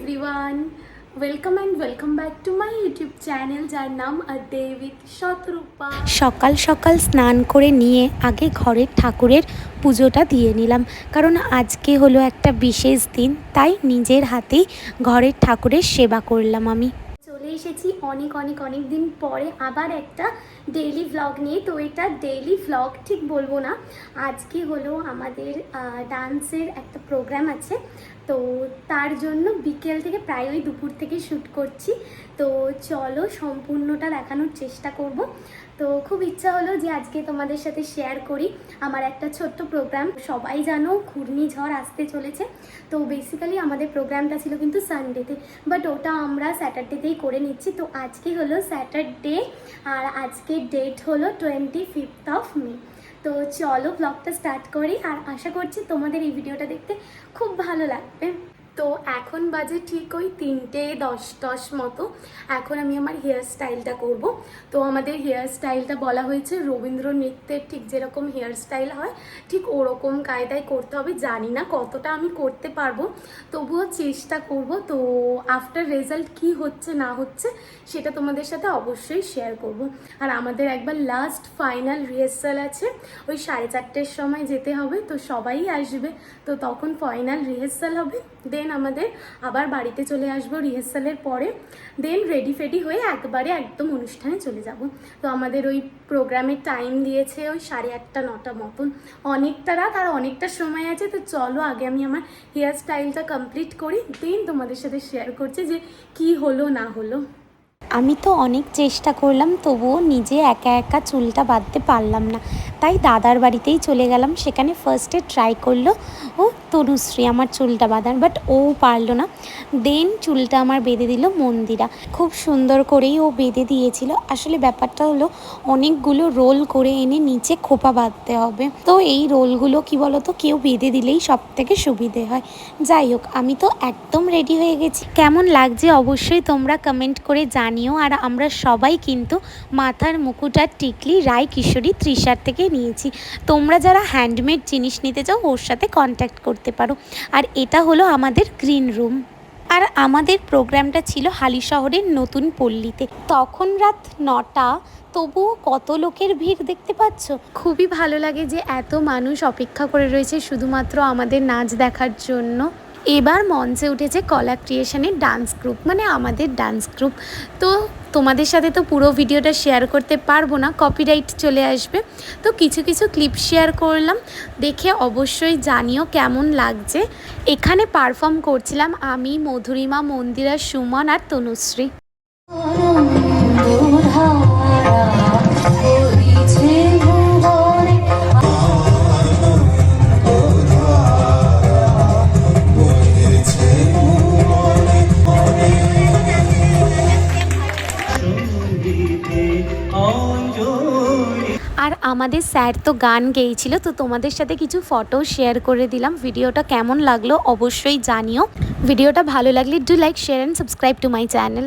Everyone welcome and welcome back to my YouTube channel যার নাম a day with শতরূপা সকাল সকাল স্নান করে নিয়ে আগে ঘরের ঠাকুরের পুজোটা দিয়ে নিলাম। কারণ আজকে হলো একটা বিশেষ দিন তাই নিজের হাতেই ঘরের ঠাকুরের সেবা করলাম আমি। চলে এসেছি অনেক অনেক অনেক দিন পরে আবার একটা ডেইলি ভ্লগ নিয়ে। তো এটা ডেইলি ভ্লগ ঠিক বলব না। আজকে হলো আমাদের ডান্সের একটা প্রোগ্রাম আছে। তো তার জন্য বিকেল থেকে প্রায় ওই দুপুর থেকে শ্যুট করছি। তো চলো সম্পূর্ণটা দেখানোর চেষ্টা করব। তো খুব ইচ্ছা হলো যে আজকে তোমাদের সাথে শেয়ার করি আমার একটা ছোট্ট প্রোগ্রাম সবাই জানো ঘূর্ণিঝড় আসতে চলেছে। তো বেসিক্যালি আমাদের প্রোগ্রামটা ছিল কিন্তু সানডেতে বাট ওটা আমরা স্যাটারডেতেই করে নিচ্ছি। তো আজকে হলো স্যাটারডে আর আজকে ডেট হলো টোয়েন্টি ফিফথ অফ মে তো চলো ব্লগটা স্টার্ট করি আর আশা করছি তোমাদের এই ভিডিওটা দেখতে খুব ভালো লাগবে। এখন বাজে ঠিক ওই তিনটে দশ দশ মতো। এখন আমি আমার হেয়ার স্টাইলটা করব। তো আমাদের হেয়ার স্টাইলটা বলা হয়েছে রবীন্দ্র নৃত্যের ঠিক যেরকম হেয়ার স্টাইল হয়, ঠিক ওরকম কায়দায় করতে হবে। জানি না কতটা আমি করতে পারব, তবুও চেষ্টা করব। তো আফটার রেজাল্ট কি হচ্ছে না হচ্ছে সেটা তোমাদের সাথে অবশ্যই শেয়ার করব। আর আমাদের একবার লাস্ট ফাইনাল রিহার্সাল আছে, ওই সাড়ে চারটের সময় যেতে হবে। তো সবাই আসবে, তো তখন ফাইনাল রিহার্সাল হবে। দেন আমাদের আবার বাড়িতে চলে আসব রিহার্সালের পরে। দেন রেডি ফেডি হয়ে একবারে একদম অনুষ্ঠানে চলে যাব। তো আমাদের ওই প্রোগ্রামের টাইম দিয়েছে ওই সাড়ে আটটা, নটা মতন। অনেকটা রাত আর অনেকটা সময় আছে, তো চলো আগে আমি আমার হেয়ার স্টাইলটা কমপ্লিট করি। দেন তোমাদের সাথে শেয়ার করছি যে কি হলো, না হলো। আমি তো অনেক চেষ্টা করলাম, তবুও নিজে একা একা চুলটা বাঁধতে পারলাম না। তাই দাদার বাড়িতেই চলে গেলাম। সেখানে ফার্স্টে ট্রাই করল, ও তনুশ্রী, আমার চুলটা বাঁধার বাট ও পারল না। দেন চুলটা আমার বেঁধে দিল মন্দিরা। খুব সুন্দর করেই ও বেঁধে দিয়েছিল। আসলে ব্যাপারটা হলো, অনেকগুলো রোল করে এনে নিচে খোপা বাঁধতে হবে। তো এই রোলগুলো কি বলতো, কেউ বেঁধে দিলেই সব থেকে সুবিধে হয়। যাই হোক, আমি তো একদম রেডি হয়ে গেছি। কেমন লাগছে অবশ্যই তোমরা কমেন্ট করে জানিও। আর আমরা সবাই কিন্তু মাথার মুকুট আর টিকলি রায় কিশোরী ত্রিশার থেকে নিয়েছি। তোমরা যারা হ্যান্ডমেড জিনিস নিতে চাও, ওর সাথে কন্ট্যাক্ট করতে পারো। আর এটা হলো আমাদের গ্রিন রুম আর আমাদের প্রোগ্রামটা ছিল হালি শহরের নতুন পল্লীতে। তখন রাত নটা, তবুও কত লোকের ভিড় দেখতে পাচ্ছ? খুবই ভালো লাগে যে এত মানুষ অপেক্ষা করে রয়েছে শুধুমাত্র আমাদের নাচ দেখার জন্য। এবার মঞ্চে উঠেছে কলা ক্রিয়েশনের ডান্স গ্রুপ মানে আমাদের ডান্স গ্রুপ। তো তোমাদের সাথে তো পুরো ভিডিওটা শেয়ার করতে পারব না কপিরাইট চলে আসবে। তো কিছু কিছু ক্লিপ শেয়ার করলাম, দেখে অবশ্যই জানিও কেমন লাগছে। এখানে পারফর্ম করছিলাম আমি, মধুরিমা, মন্দিরা, সুমন আর তনুশ্রী। আর আমাদের স্যার তো গান গেয়েছিল, তো তোমাদের সাথে কিছু ফটো শেয়ার করে দিলাম। ভিডিওটা কেমন লাগল অবশ্যই জানিও। ভিডিওটা ভালো লাগলে do like share and subscribe to my channel